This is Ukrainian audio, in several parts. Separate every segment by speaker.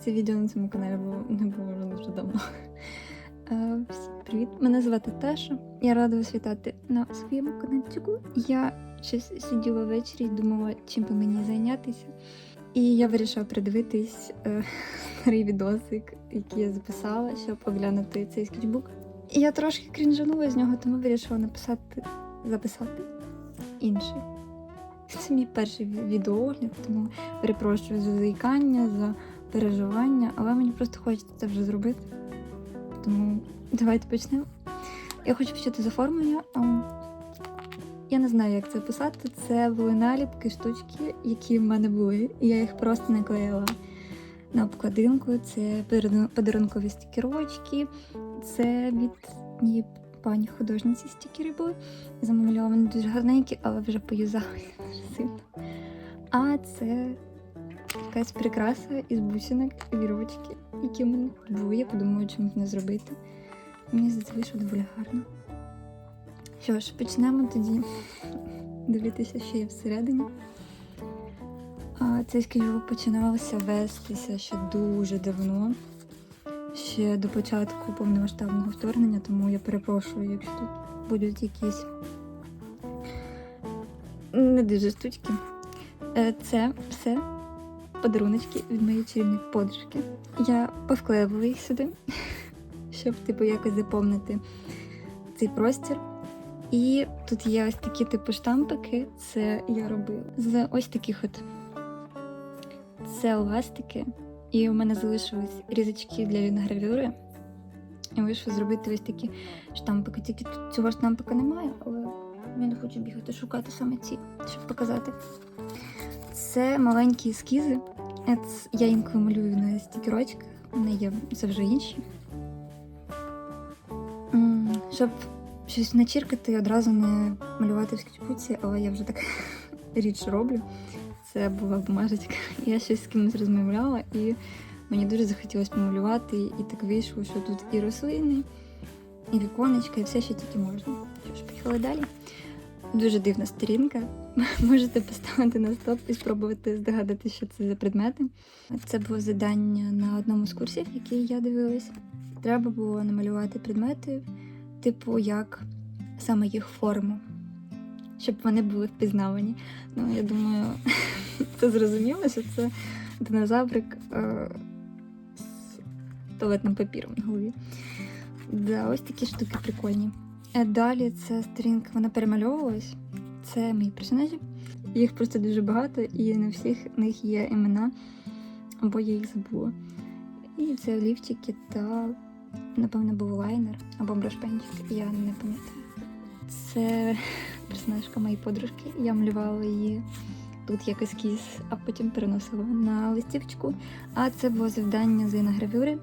Speaker 1: Це відео на цьому каналі було не було вже дуже давно. Е, Всім привіт! Мене звати Таша. Я рада вас вітати на своєму каналчику. Я щось сиділа ввечері і думала, чим би мені зайнятися. І я вирішила придивитись е, старий відосик, який я записала, щоб оглянути цей скетчбук. І я трошки крінжанула з нього, тому вирішила написати, записати інший. Це мій перший ві- відеоогляд, тому перепрошую за заїкання, за переживання, але мені просто хочеться це вже зробити. Тому давайте почнемо. Я хочу почати з оформлення. Я не знаю, як це писати. Це були наліпки, штучки, які в мене були. І я їх просто наклеїла на обкладинку. Це подарункові стікерочки. Це від моєї пані художниці стікери були. Замовляла вони дуже гарненькі, але вже поюзали дуже сильно. А це якась прикраса із бусинок вірочки, які в мене були. Я подумала, чим не зробити. Мені здається, вийшло доволі гарно. Що ж, почнемо тоді дивитися, що є всередині. А, цей скільок починався вестися ще дуже давно, ще до початку повномасштабного вторгнення, тому я перепрошую, якщо тут будуть якісь не дуже штучки. Е, Це все подаруночки від моєї чарівної подружки. Я повклеювала їх сюди, щоб типу якось заповнити цей простір. І тут є ось такі типу штампики. Це я робила з ось таких от це еластики. І у мене залишились різочки для ліногравюри. І вийшло зробити ось такі штампики. Тільки цього штампика немає, але я не хочу бігати шукати саме ці, щоб показати. Це маленькі ескізи. Я інколи малюю на стікерочках, у мене є вже інші. Щоб щось начіркати одразу не малювати в скетчбуці, але я вже так річ роблю. Це була бумажечка. Я щось з кимось розмовляла, і мені дуже захотілося помалювати, і так вийшло, що тут і рослини, і віконечка, і все, що тільки можна. Що ж, поїхали далі. Дуже дивна сторінка. Можете поставити на стоп і спробувати здогадати, що це за предмети. Це було завдання на одному з курсів, який я дивилась. Треба було намалювати предмети, типу, як саме їх форму, щоб вони були впізнавані. Ну, я думаю, це зрозуміло, що це динозаврик е, з туалетним папіром на голові. Да, ось такі штуки прикольні. Е, Далі ця сторінка вона перемальовувалась. Це мої персонажі. Їх просто дуже багато, і на всіх них є імена, або я їх забула. І це олівчики та, напевно, був лайнер або брошпенчик, я не пам'ятаю. Це персонажка моєї подружки. Я малювала її тут як ескіз, а потім переносила на листівочку. А це було завдання з іногравюри.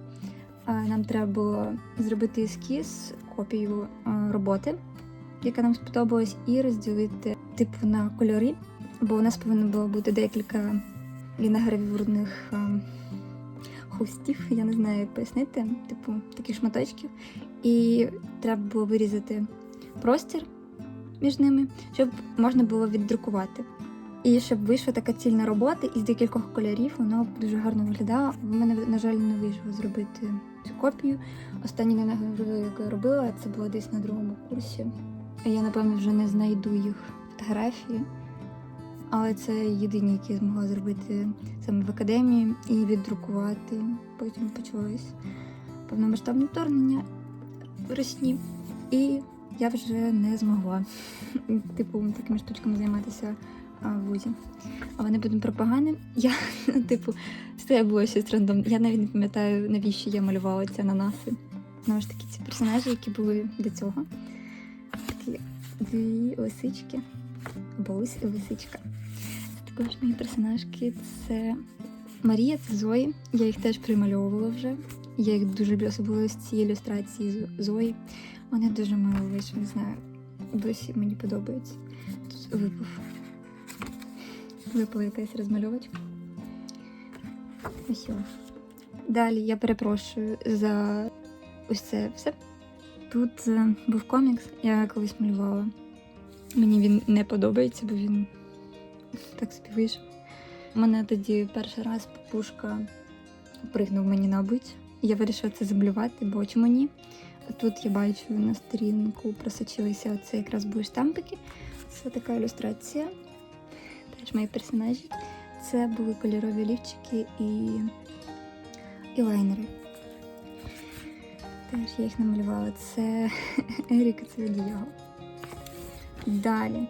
Speaker 1: Нам треба було зробити ескіз, копію роботи, яка нам сподобалась, і розділити типу на кольори, бо у нас повинно було бути декілька ліногравюрних хустів, я не знаю, як пояснити, типу таких шматочків. І треба було вирізати простір між ними, щоб можна було віддрукувати. І щоб вийшла така цільна робота із декількох кольорів, воно дуже гарно виглядало. У мене, на жаль, не вийшло зробити цю копію. Останнє ліногравюру, яку я робила, це було десь на другому курсі. Я, напевно, вже не знайду їх фотографії, але це єдині, які я змогла зробити саме в академії і віддрукувати. Потім почалось повномасштабне вторгнення в Росії. І я вже не змогла типу такими штучками займатися вузі. Але не будемо про погане. Я, типу, це було щось рандом. Я навіть не пам'ятаю, навіщо я малювала ці ананаси. Знову ж таки, ці персонажі, які були до цього. Такі дві лисички. Або лис і лисичка. Також мої персонажки. Це Марія, це Зої. Я їх теж примальовувала вже. Я їх дуже люблю, особливо з цієї ілюстрації з- Зої. Вони дуже мило вийшли, не знаю. Досі мені подобається. Тут випав. Випала якась розмальовочка. Ось. Далі я перепрошую за ось це все. Тут е, був комікс, я колись малювала. Мені він не подобається, бо він так собі вийшов. У мене тоді перший раз папушка пригнув мені на обличчя. Я вирішила це замалювати, бо чому ні? Тут я бачу на сторінку просочилися це якраз були штампики. Це така ілюстрація. Теж мої персонажі. Це були кольорові олівчики і, і лайнери. Теж я їх намалювала. Це Еріка це від. Далі.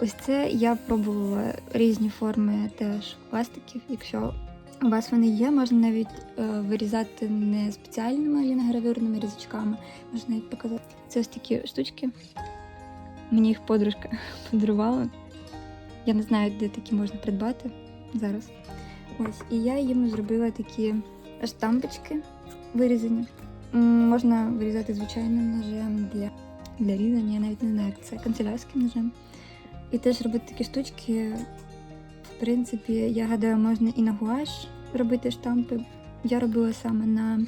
Speaker 1: Ось це я пробувала різні форми теж пластиків. Якщо у вас вони є, можна навіть е, вирізати не спеціальними ліногравюрними різочками, можна навіть показати. Це ось такі штучки. Мені їх подружка подарувала. Я не знаю, де такі можна придбати зараз. Ось, і я їм зробила такі штампочки вирізані. Можна вирізати звичайним ножем для, для різання, я навіть не знаю, як це канцелярським ножем. І теж робити такі штучки. В принципі, я гадаю, можна і на гуаш робити штампи. Я робила саме на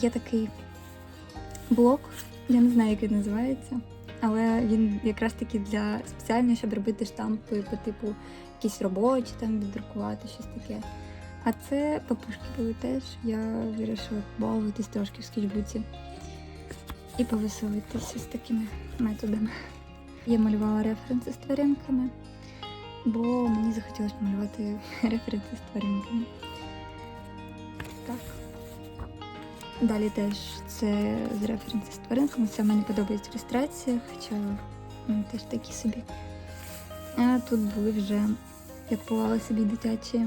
Speaker 1: є такий блок, я не знаю, як він називається, але він якраз таки для спеціально, щоб робити штампи по типу якісь робочі, там віддрукувати, щось таке. А це папушки були теж. Я вирішила побавитись трошки в скетчбуці і повеселитися з такими методами. Я малювала референси з тваринками, бо мені захотілося малювати референси з тваринками. Далі теж це з референси з тваринками. Це мені подобається ілюстрація, хоча вони теж такі собі. А тут були вже, я купувала собі дитячі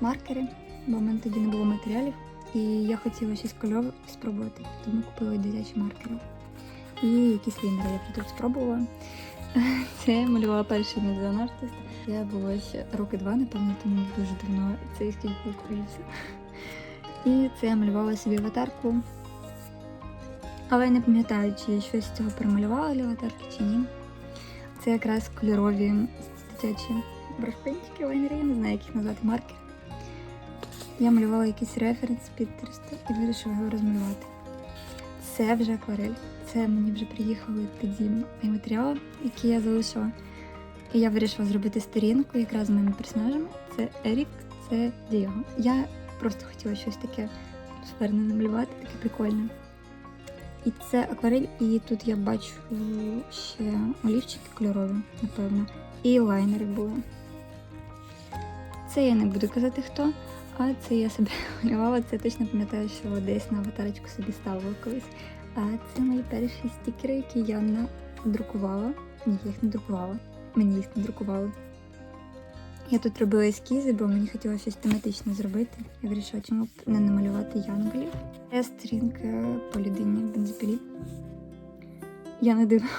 Speaker 1: маркери, бо в мене тоді не було матеріалів. І я хотіла щось кольорове спробувати, тому купила дитячі маркери. І якісь лінери я тут спробувала. Це я малювала перший Медзон Артист. Я була ще роки два, напевно, тому дуже давно цей скетчбук вивівся. І це я малювала собі аватарку. Але я не пам'ятаю, чи я щось з цього перемалювала для аватарки чи ні. Це якраз кольорові дитячі брошпинчики, лайнери, я не знаю, як їх назвати маркери. Я малювала якийсь референс під 300 і вирішила його розмалювати. Це вже акварель. Це мені вже приїхали тоді мої матеріали, які я залишила. І я вирішила зробити сторінку якраз з моїми персонажами. Це Ерік, це Дієго. Я просто хотіла щось таке сферне намалювати, таке прикольне. І це акварель, і тут я бачу ще олівчики кольорові, напевно, і лайнери були. Це я не буду казати хто, а це я себе малювала. Це точно пам'ятаю, що десь на аватарочку собі ставила колись. А це мої перші стікери, які я надрукувала. Ні, я їх не друкувала. Мені їх надрукували. Я тут робила ескізи, бо мені хотілося щось тематичне зробити. Я вирішила, чому б не намалювати янголів. Це сторінка по людині бензопілі. Я не дивилася.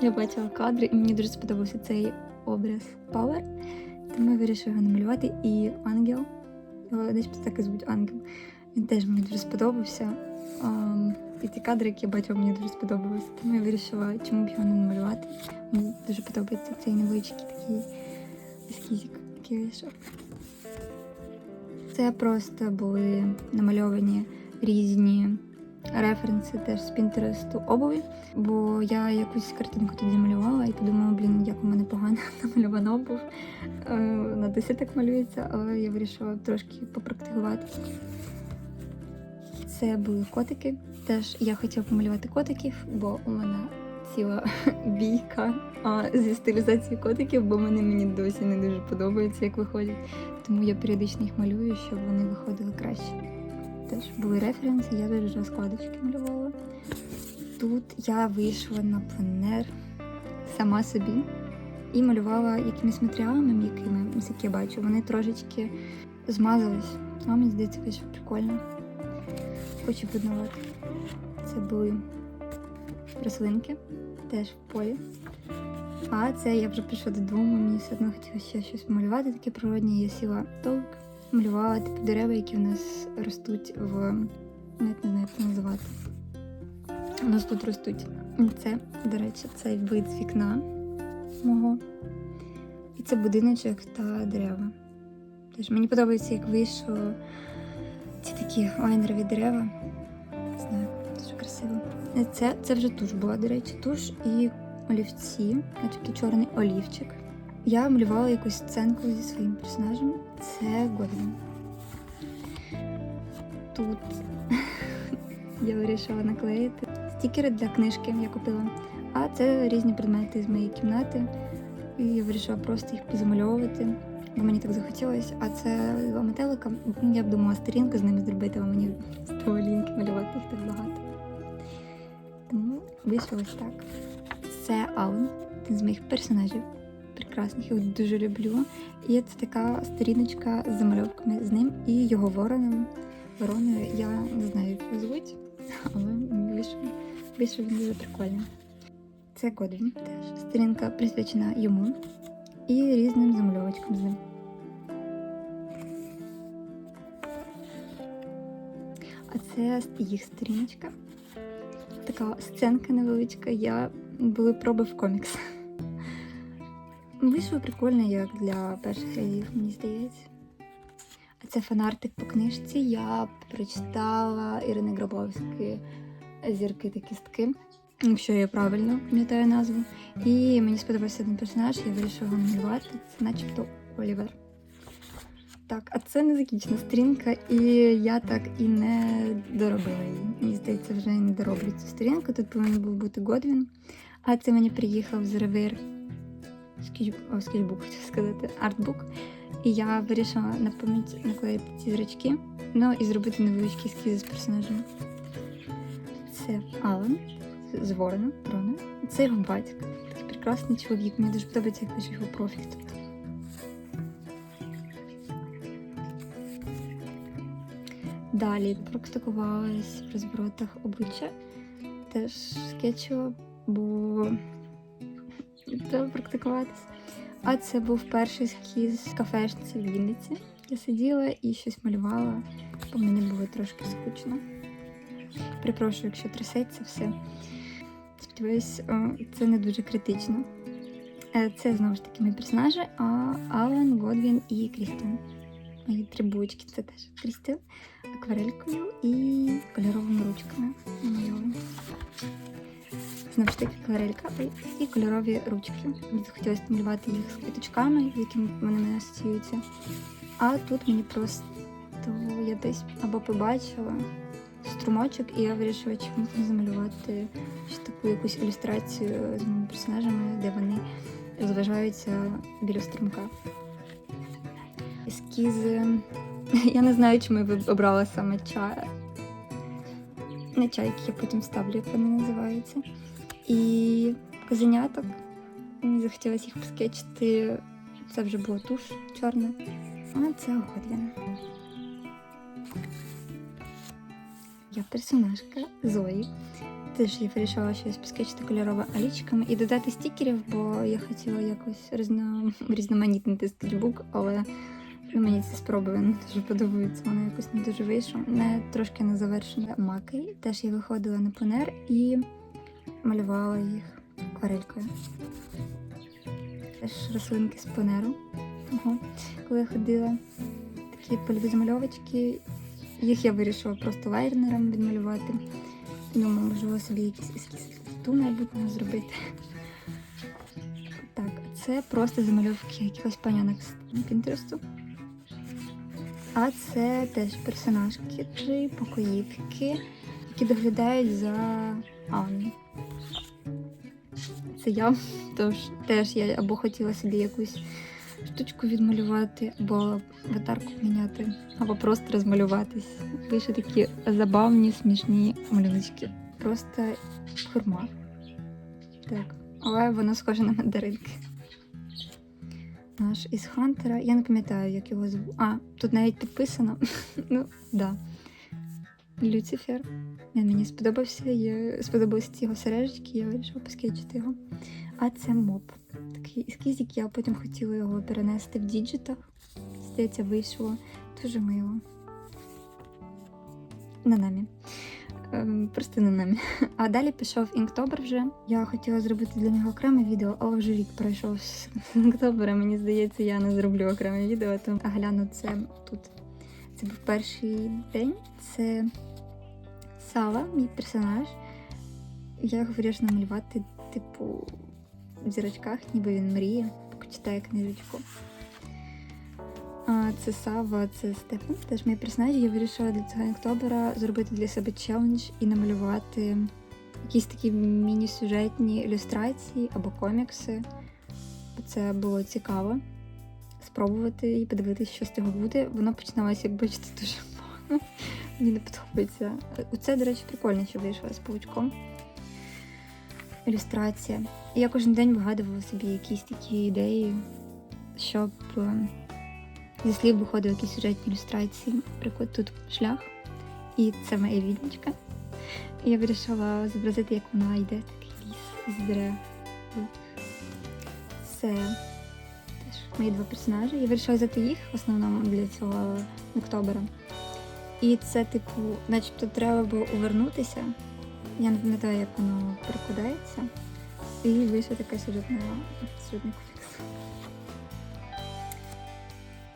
Speaker 1: Я бачила кадри, і мені дуже сподобався цей образ Power. Тому я вирішила його намалювати. І ангел. Його десь так і звуть ангел. Він теж мені дуже сподобався. І ті кадри, які я бачила, мені дуже сподобалися. Тому я вирішила, чому б його не намалювати. Мені дуже подобається цей невеличкий такий ескізик, який вийшов. Це просто були намальовані різні референси теж з Пінтересту обуві, бо я якусь картинку тоді малювала і подумала, блін, як у мене погано намальована обув. Е, На так малюється, але я вирішила трошки попрактикувати. Це були котики. Теж я хотіла помалювати котиків, бо у мене ціла бійка а, зі стилізації котиків, бо вони мені досі не дуже подобаються, як виходять. Тому я періодично їх малюю, щоб вони виходили краще. Теж були референси, я теж розкладочки малювала. Тут я вийшла на пленер сама собі і малювала якимись матеріалами м'якими, які я бачу. Вони трошечки змазались. А мені здається, вийшло прикольно. Хочу виднувати. Це були рослинки, теж в полі. А це я вже прийшла додому, мені все одно хотілося щось малювати, таке природнє. Я сіла толк, малювала типу дерева, які в нас ростуть в. Навіть не знаю, як це називати. У нас тут ростуть. Це, до речі, цей вид з вікна мого. І це будиночок та дерева. Теж мені подобається, як вийшло ці такі лайнерові дерева. Не знаю, дуже красиво. Це, це вже туш була, до речі, туш і олівці, а такий чорний олівчик. я малювала якусь сценку зі своїм персонажем. Це Годвін. Тут я вирішила наклеїти стікери для книжки, я купила. А це різні предмети з моєї кімнати. І я вирішила просто їх позамальовувати. Бо мені так захотілося. А це два метелика. Я б думала сторінку з ними зробити, але мені стало ліньки малювати їх так багато. Тому вийшло ось так. Це Алан, один з моїх персонажів. Прекрасних, його дуже люблю. І це така сторіночка з замальовками з ним і його вороном. Вороною я не знаю, як його звуть, але вийшов, вийшов він дуже прикольний. Це Годвін теж. Сторінка присвячена йому і різним замальовочкам з ним. А це їх сторіночка. Така сценка невеличка. Я були проби в комікс. Вийшло прикольно, як для перших разів, мені здається. А це фанартик по книжці. Я прочитала Ірини Гробовської Зірки та кістки, якщо я правильно пам'ятаю назву. І мені сподобався один персонаж, я вирішила його намалювати. Це начебто Олівер. Так, а це не закінчена сторінка, і я так і не доробила її. Мені здається, вже не дороблю цю сторінку. Тут повинен був бути Годвін. А це мені приїхав з ревир скетчбук, хотів сказати, артбук. І я вирішила на пам'ять наклеїти ці зрачки, ну і зробити невеличкі ескізи з персонажем. Це Алан з Ворона, Рона. Це його батько. Такий прекрасний чоловік. Мені дуже подобається, як пише його профіль Далі практикувалась в розворотах обличчя. Теж скетчила, бо треба практикуватись. А це був перший ескіз в кафешці в Вінниці. Я сиділа і щось малювала, бо мені було трошки скучно. Перепрошую, якщо трясеться все. Сподіваюсь, це не дуже критично. Е, Це знову ж таки мої персонажі, а Алан, Годвін і Крістін. Мої три булочки це теж Крістін акварелькою і кольоровими ручками. Знову ж таки акварелька і кольорові ручки. Мені захотілося малювати їх з квіточками, якими вони мене асоціюються. А тут мені просто я десь або побачила струмочок, і я вирішила чомусь не замалювати таку якусь ілюстрацію з моїми персонажами, де вони розважаються біля струмка. Ескізи. Я не знаю, чому я обрала саме чай. Не чайки, я потім вставлю, як вони називаються. І козеняток. Мені захотілося їх поскетчити. Це вже була туш чорна. А це Годвін. Я персонажка Зої. Теж я вирішила щось поскетчити кольоровими олічками і додати стікерів, бо я хотіла якось різно... різноманітнити скетчбук, але мені ці спроби не дуже подобаються. Воно якось не дуже вийшло. Не трошки не завершені маки. Теж я виходила на панер і малювала їх акварелькою. Теж рослинки з панеру. Ого. Коли я ходила, такі польові замальовочки. Їх я вирішила просто лайнером відмалювати. Думаю, можливо, собі якісь ескіз ту майбутнього зробити. Так, це просто замальовки якихось панянок з Пінтересту. А це теж персонажки, три покоївки, які доглядають за Анну. Це я. Тож теж я або хотіла собі якусь штучку відмалювати, або аватарку міняти, або просто розмалюватись. Вийшли такі забавні, смішні малюночки. Просто хурма. Так, але воно схоже на мандаринки. Наш із Хантера. Я не пам'ятаю, як його звуть. А, тут навіть підписано. ну, да. Люцифер. Він мені сподобався. Я... Сподобалися його сережечки, я вирішила поскетчити його. А це моб. Такий ескізик, я потім хотіла його перенести в діджитах. Здається, вийшло дуже мило. На намі. Ем, Просто на намі. А далі пішов Інктобер вже. Я хотіла зробити для нього окреме відео, але вже рік пройшов з Інктобера. Мені здається, я не зроблю окреме відео, то гляну це тут. Це був перший день. Це Сава, мій персонаж. Я його вирішила намалювати, типу, в зірочках, ніби він мріє. читає книжечку. Це Сава, це Стефан, теж мій персонаж. Я вирішила для цього Октобера зробити для себе челендж і намалювати якісь такі міні-сюжетні ілюстрації або комікси. Це було цікаво спробувати і подивитися, що з цього буде. Воно починалося, як бачите, дуже погано. Мені не подобається. Оце, до речі, прикольно, що вийшло з паучком. Ілюстрація. Я кожен день вигадувала собі якісь такі ідеї, щоб е, зі слів виходили якісь сюжетні ілюстрації. Наприклад, тут шлях, і це моя відьмочка. Я вирішила зобразити, як вона йде такий ліс з дерев. Це теж мої два персонажі. Я вирішила взяти їх в основному для цього Октобера. І це, типу, начебто треба було увернутися. Я не пам'ятаю, як воно перекладається. І вийшла така сюжетна сюжетний комікс.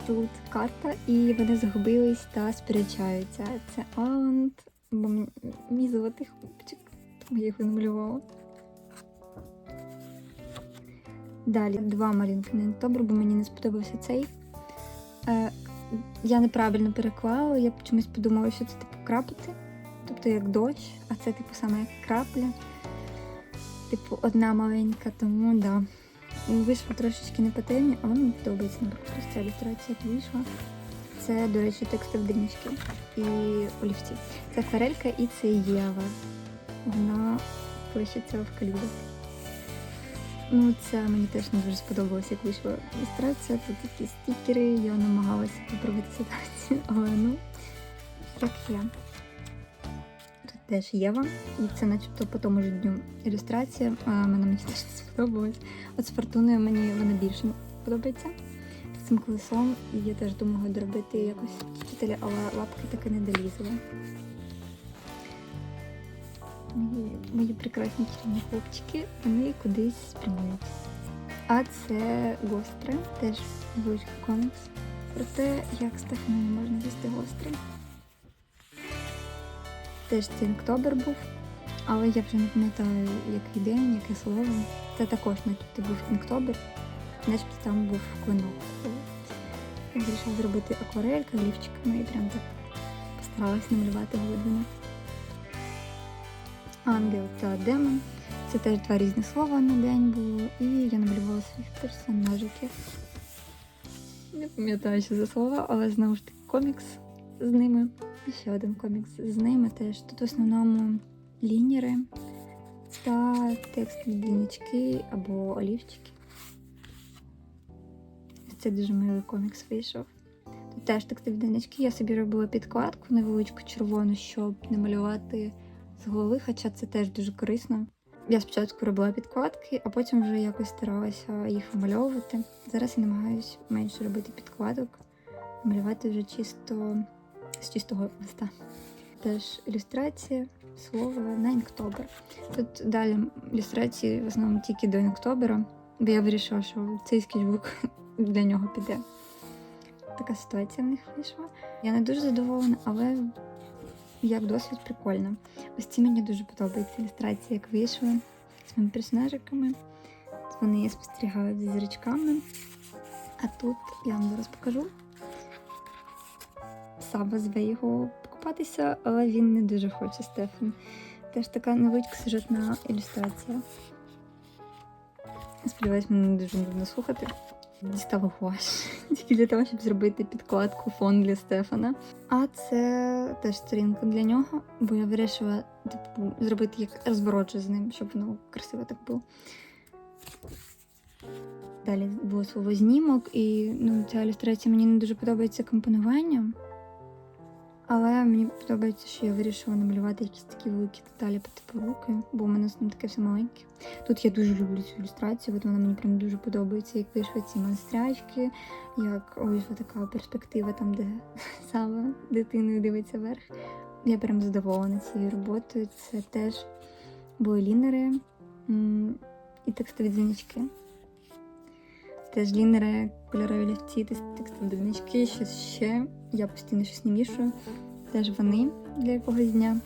Speaker 1: Тут карта, і вони загубились та сперечаються. Це Аланд, бо мій золотий хлопчик, тому я його намалювала. Далі два малюнки на октобер, бо мені не сподобався цей. Е, я неправильно переклала, я чомусь подумала, що це типу крапати, тобто як дощ, а це типу саме як крапля. Типу, одна маленька, тому да. Вийшло трошечки не по темі, але мені подобається, наприклад, ця ілюстрація вийшла. Це, до речі, текстові дрібнички і олівці. Це Фарелька і це Єва. Вона пишеться в калібрі. Ну, це мені теж не дуже сподобалося, як вийшла ілюстрація. Тут такі стікери, я намагалася поправити ситуацію, але ну, так є. Теж Єва, і це начебто по тому ж дню ілюстрація, а вона мені теж сподобалась. От з фортуною мені вона більше подобається. З цим колесом, і я теж думала доробити якось вчителя, але лапки таки не долізли. Мої, мої прекрасні чарівні хлопчики, вони кудись спрямують. А це гостре, теж невеличкий комікс. Про те, як Стефану не можна їсти гостре. Теж це Октобер був, але я вже не пам'ятаю, який день, яке слово. Це також начебто був Октобер, начебто там був клинок. Я вирішила зробити акварелька олівчиками і прям так постаралась намалювати годину. Ангел та демон. Це теж два різні слова на день було. І я намалювала своїх персонажиків. Не пам'ятаю, що за слова, але знову ж таки комікс з ними. І ще один комікс з ними теж. Тут в основному лінери та текстові дзвіночки або олівчики. Це дуже милий комікс вийшов. Тут теж текстові дзвіночки. Я собі робила підкладку невеличку червону, щоб не малювати з голови, хоча це теж дуже корисно. Я спочатку робила підкладки, а потім вже якось старалася їх вимальовувати. Зараз я намагаюся менше робити підкладок, малювати вже чисто з чистого листа. Теж ілюстрація, слово на Інктобер. Тут далі ілюстрації в основному тільки до Інктобера, бо я вирішила, що цей скетчбук для нього піде. Така ситуація в них вийшла. Я не дуже задоволена, але як досвід прикольно. Ось ці мені дуже подобаються ілюстрації, як вийшли з своїми персонажиками. Вони спостерігають за зірочками. А тут я вам зараз покажу. Саба зве його покупатися, але він не дуже хоче Стефан. Теж така невеличка сюжетна ілюстрація. Сподіваюсь, мене не дуже нудно слухати. Дістала гуаш тільки для того, щоб зробити підкладку фон для Стефана. А це теж сторінка для нього, бо я вирішила типу, зробити як розбороче з ним, щоб воно красиво так було. Далі було слово знімок, і ну, ця ілюстрація мені не дуже подобається компонування. Але мені подобається, що я вирішила намалювати якісь такі великі деталі по типу руки, бо у мене там таке все маленьке. Тут я дуже люблю цю ілюстрацію, от вона мені прям дуже подобається, як вийшли ці монстрячки, як вийшла така перспектива, там, де саме дитиною дивиться вверх. Я прям задоволена цією роботою. Це теж були лінери і текстові дзвіночки. Теж лінери, кольорові олівці, текстові щось ще. Я постійно щось не мішую. Теж вони для якогось дня.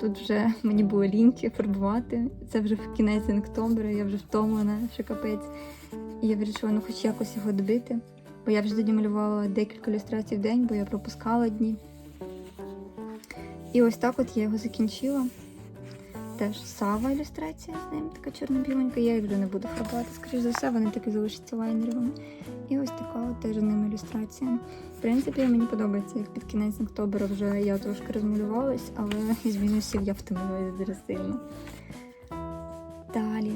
Speaker 1: Тут вже мені було ліньки фарбувати. Це вже в кінець октября, я вже втомлена, що капець. І я вирішила, ну хоч якось його добити. Бо я вже тоді малювала декілька ілюстрацій в день, бо я пропускала дні. І ось так от я його закінчила. Теж сава ілюстрація з ним, така чорно-біленька. Я їх вже не буду фарбувати, скоріш за все, вони так і залишаться лайнерами. І ось така теж з ними ілюстрація. В принципі, мені подобається, як під кінець октября вже я трошки розмалювалась, але із мінусів я втомилася дуже сильно. Далі.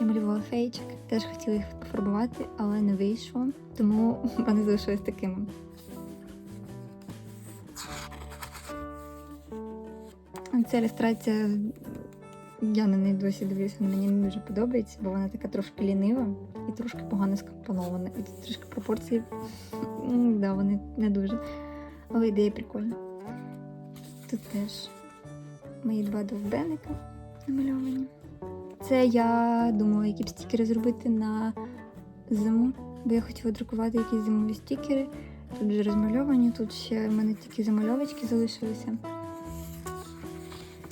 Speaker 1: Я малювала фейчик, теж хотіла їх пофарбувати, але не вийшло, тому вони залишились такими. Ця ілюстрація, я на неї досі дивлюся, мені не дуже подобається, бо вона така трошки лінива і трошки погано скомпонована. І трішки пропорції, да, вони не дуже. Але ідея прикольна. Тут теж мої два довбеника намальовані. Це я думала, які б стікери зробити на зиму, бо я хотіла друкувати якісь зимові стікери. Тут вже розмальовані, тут ще в мене тільки замальовочки залишилися.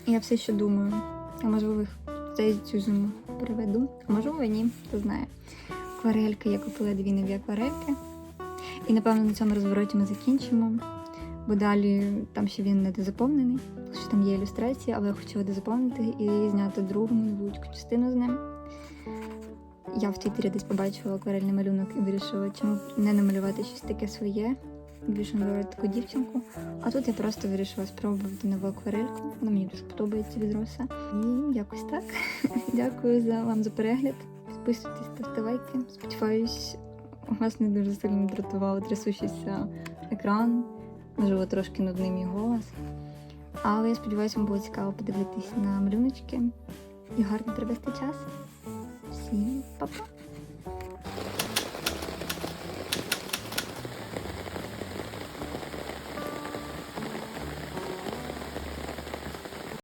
Speaker 1: Я все ще думаю, а можливо їх цю зиму переведу, а можливо ні, хто знає. Акварельки, я купила дві нові акварельки. І напевно на цьому розвороті ми закінчимо, бо далі там ще він не дозаповнений, що там є ілюстрації, але я хотіла дозаповнити і зняти другу невеличку частину з ним. Я в Твіттері десь побачила акварельний малюнок і вирішила, чому не намалювати щось таке своє. Більше намалювати таку дівчинку. А тут я просто вирішила спробувати нову акварельку. Вона мені дуже подобається від Роса. І якось так. Дякую за вам за перегляд. Підписуйтесь, ставте лайки. Сподіваюсь, вас не дуже сильно дратував трясущийся екран. Можливо, трошки нудний мій голос. Але я сподіваюся, вам було цікаво подивитись на малюночки і гарно провести час. Всім па-па!